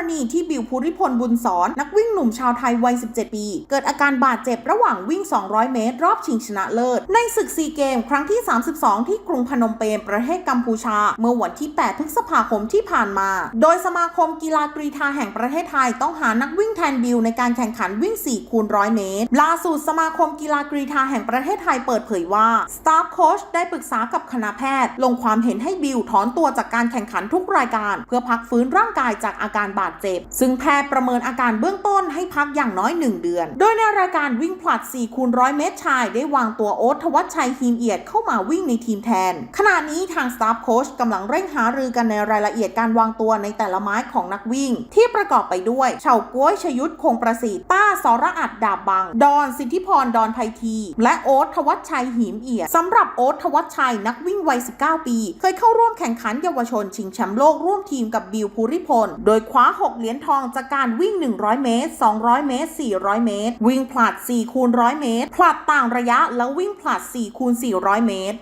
กรณีที่บิวภูริพลบุญสอน นักวิ่งหนุ่มชาวไทยวัย 17 ปี เกิดอาการบาดเจ็บระหว่างวิ่ง 200 เมตร รอบชิงชนะเลิศ ในศึกซีเกม ครั้งที่ 32 ที่กรุงพนมเปญประเทศกัมพูชา เมื่อวันที่ 8 พฤษภาคมที่ผ่านมา โดยสมาคมกีฬากรีฑาแห่งประเทศไทยต้องหานักวิ่งแทนบิวในการแข่งขันวิ่ง 4 คูณ 100 เมตร ล่าสุดสมาคมกีฬากรีฑาแห่งประเทศไทยเปิดเผยว่าสตาฟโค้ชได้ปรึกษากับคณะแพทย์ ลงความเห็นให้บิวถอนตัวจากการแข่งขันทุกรายการ เพื่อพักฟื้นร่างกายจากอาการบาดเจ็บ ซึ่งแพทย์ประเมินอาการเบื้องต้นให้พักอย่างน้อย 1 เดือน โดยในรายการวิ่งผลัด4คูณ100เมตรชาย ได้วางตัวโอ๊ตทวัชชัยฮีมเอียดเข้ามาวิ่งในทีมแทน ขณะนี้ทางสตาฟโค้ชกำลังเร่งหารือกันในรายละเอียดการวางตัวในแต่ละไม้ของนักวิ่ง ที่ประกอบไปด้วยเฉาก้วยชยุทธคงประสิทธิ์ป้า สรอัดดาบบัง ดอนสิทธิพรดอนไพที และโอ๊ตทวัชชัยหิมเอียดสำหรับโอ๊ตทวัชชัยนักวิ่งวัย 19 ปี เคยเข้าร่วมแข่งขันเยาวชนชิงแชมป์โลกร่วมทีมกับบิวภูริพล โดยคว้า 6 เหรียญทองจากการวิ่ง 100 เมตร 200 เมตร 400 เมตร วิ่งผลัด4คูณ100 เมตรผลัดต่างระยะแล้ววิ่งผลัด4คูณ400 เมตร